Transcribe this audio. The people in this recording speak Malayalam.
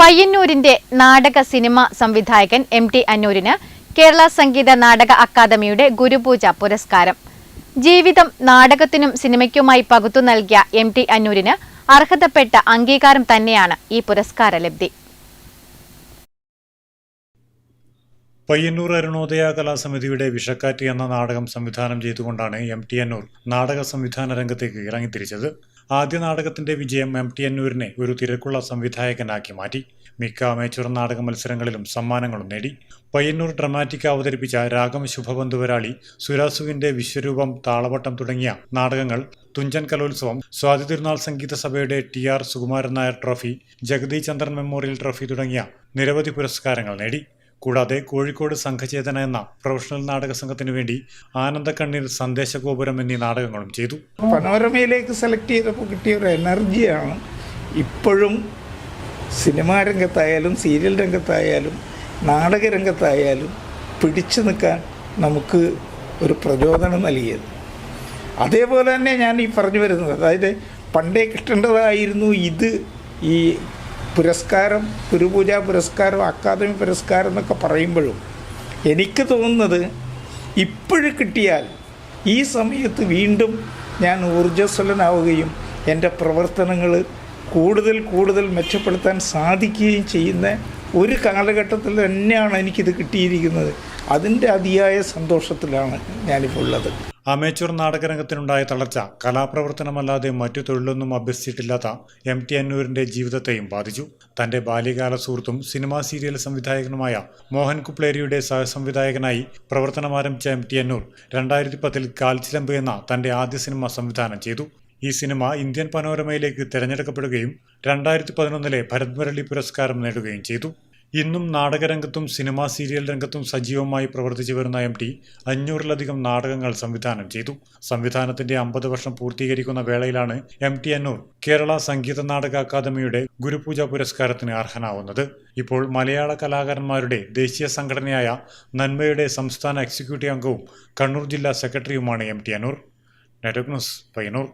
പയ്യന്നൂരിന്റെ നാടക സിനിമ സംവിധായകൻ എം ടി അന്നൂരിന് കേരള സംഗീത നാടക അക്കാദമിയുടെ ഗുരുപൂജ പുരസ്കാരം. ജീവിതം നാടകത്തിനും സിനിമയ്ക്കുമായി പകുത്തു നൽകിയ എം ടി അന്നൂരിന് അർഹതപ്പെട്ട അംഗീകാരം തന്നെയാണ് ഈ പുരസ്കാര ലബ്ധി. പയ്യന്നൂർ അരുണോദയ കലാസമിതിയുടെ വിഷക്കാറ്റ് എന്ന നാടകം സംവിധാനം ചെയ്തുകൊണ്ടാണ് എം ടി അന്നൂർ നാടക സംവിധാന രംഗത്തേക്ക് ഇറങ്ങിത്തിരിച്ചത്. ആദ്യ നാടകത്തിന്റെ വിജയം എം ടി അന്നൂരിനെ ഒരു തിരക്കുള്ള സംവിധായകനാക്കി മാറ്റി. മിക്ക അമേച്ചൂർ നാടക മത്സരങ്ങളിലും സമ്മാനങ്ങളും നേടി. പയ്യന്നൂർ ഡ്രമാറ്റിക് അവതരിപ്പിച്ച രാഗം ശുഭബന്ധുവരാളി സുരാസുവിന്റെ വിശ്വരൂപം താളവട്ടം തുടങ്ങിയ നാടകങ്ങൾ തുഞ്ചൻ കലോത്സവം സ്വാതി തിരുനാൾ സംഗീത സഭയുടെ T R Sukumaran Nair trophy Jagathy Chandran memorial trophy തുടങ്ങിയ നിരവധി പുരസ്കാരങ്ങൾ നേടി. കൂടാതെ കോഴിക്കോട് സംഘചേതന എന്ന പ്രൊഫഷണൽ നാടക സംഘത്തിനു വേണ്ടി ആനന്ദക്കണ്ണീർ സന്ദേശഗോപുരം എന്നീ നാടകങ്ങളും ചെയ്തു. പനോരമയിലേക്ക് സെലക്ട് ചെയ്തപ്പോൾ കിട്ടിയ ഒരു എനർജിയാണ് ഇപ്പോഴും സിനിമാ രംഗത്തായാലും സീരിയൽ രംഗത്തായാലും നാടക രംഗത്തായാലും പിടിച്ചു നിൽക്കാൻ നമുക്ക് ഒരു പ്രചോദനം നൽകിയത്. അതേപോലെ തന്നെ ഞാൻ ഈ പറഞ്ഞു വരുന്നത് അതായത് പണ്ടേ കിട്ടേണ്ടതായിരുന്നു ഇത് ഈ പുരസ്കാരം ഗുരുപൂജ പുരസ്കാരം അക്കാദമി പുരസ്കാരം എന്നൊക്കെ പറയുമ്പോഴും എനിക്ക് തോന്നുന്നത് ഇപ്പോഴും കിട്ടിയാൽ ഈ സമയത്ത് വീണ്ടും ഞാൻ ഊർജസ്വലനാവുകയും എന്റെ പ്രവർത്തനങ്ങൾ കൂടുതൽ കൂടുതൽ മെച്ചപ്പെടുത്താൻ സാധിക്കുകയും ചെയ്യുന്ന ഒരു കാലഘട്ടത്തിൽ തന്നെയാണ് എനിക്കിത് കിട്ടിയിരിക്കുന്നത്. അതിന്റെ അതിയായ സന്തോഷത്തിലാണ് ഞാനിപ്പോൾ ഉള്ളത്. അമേച്ചൂർ നാടകരംഗത്തിനുണ്ടായ തളർച്ച കലാപ്രവർത്തനമല്ലാതെ മറ്റു തൊഴിലൊന്നും അഭ്യസിച്ചിട്ടില്ലാത്ത എം ടി അന്നൂരിന്റെ ജീവിതത്തെയും ബാധിച്ചു. തന്റെ ബാല്യകാല സുഹൃത്തും സിനിമാ സീരിയൽ സംവിധായകനുമായ മോഹൻ കുപ്ലേരിയുടെ സഹസംവിധായകനായി പ്രവർത്തനം ആരംഭിച്ച എം ടി അന്നൂർ രണ്ടായിരത്തി പത്തിൽ കാൽച്ചിലമ്പ് എന്ന തന്റെ ആദ്യ സിനിമ സംവിധാനം ചെയ്തു. ഈ സിനിമ ഇന്ത്യൻ പനോരമയിലേക്ക് തിരഞ്ഞെടുക്കപ്പെടുകയും രണ്ടായിരത്തി പതിനൊന്നിലെ ഭരത് മുരളി പുരസ്കാരം നേടുകയും ചെയ്തു. ഇന്നും നാടകരംഗത്തും സിനിമാ സീരിയൽ രംഗത്തും സജീവമായി പ്രവർത്തിച്ചു വരുന്ന എം ടി അഞ്ഞൂറിലധികം നാടകങ്ങൾ സംവിധാനം ചെയ്തു. സംവിധാനത്തിന്റെ അമ്പത് വർഷം പൂർത്തീകരിക്കുന്ന വേളയിലാണ് എം ടി അന്നൂർ കേരള സംഗീത നാടക അക്കാദമിയുടെ ഗുരുപൂജ പുരസ്കാരത്തിന് അർഹനാവുന്നത്. ഇപ്പോൾ മലയാള കലാകാരന്മാരുടെ ദേശീയ സംഘടനയായ നന്മയുടെ സംസ്ഥാന എക്സിക്യൂട്ടീവ് അംഗവും കണ്ണൂർ ജില്ലാ സെക്രട്ടറിയുമാണ് M T Annur. Network news Payyanur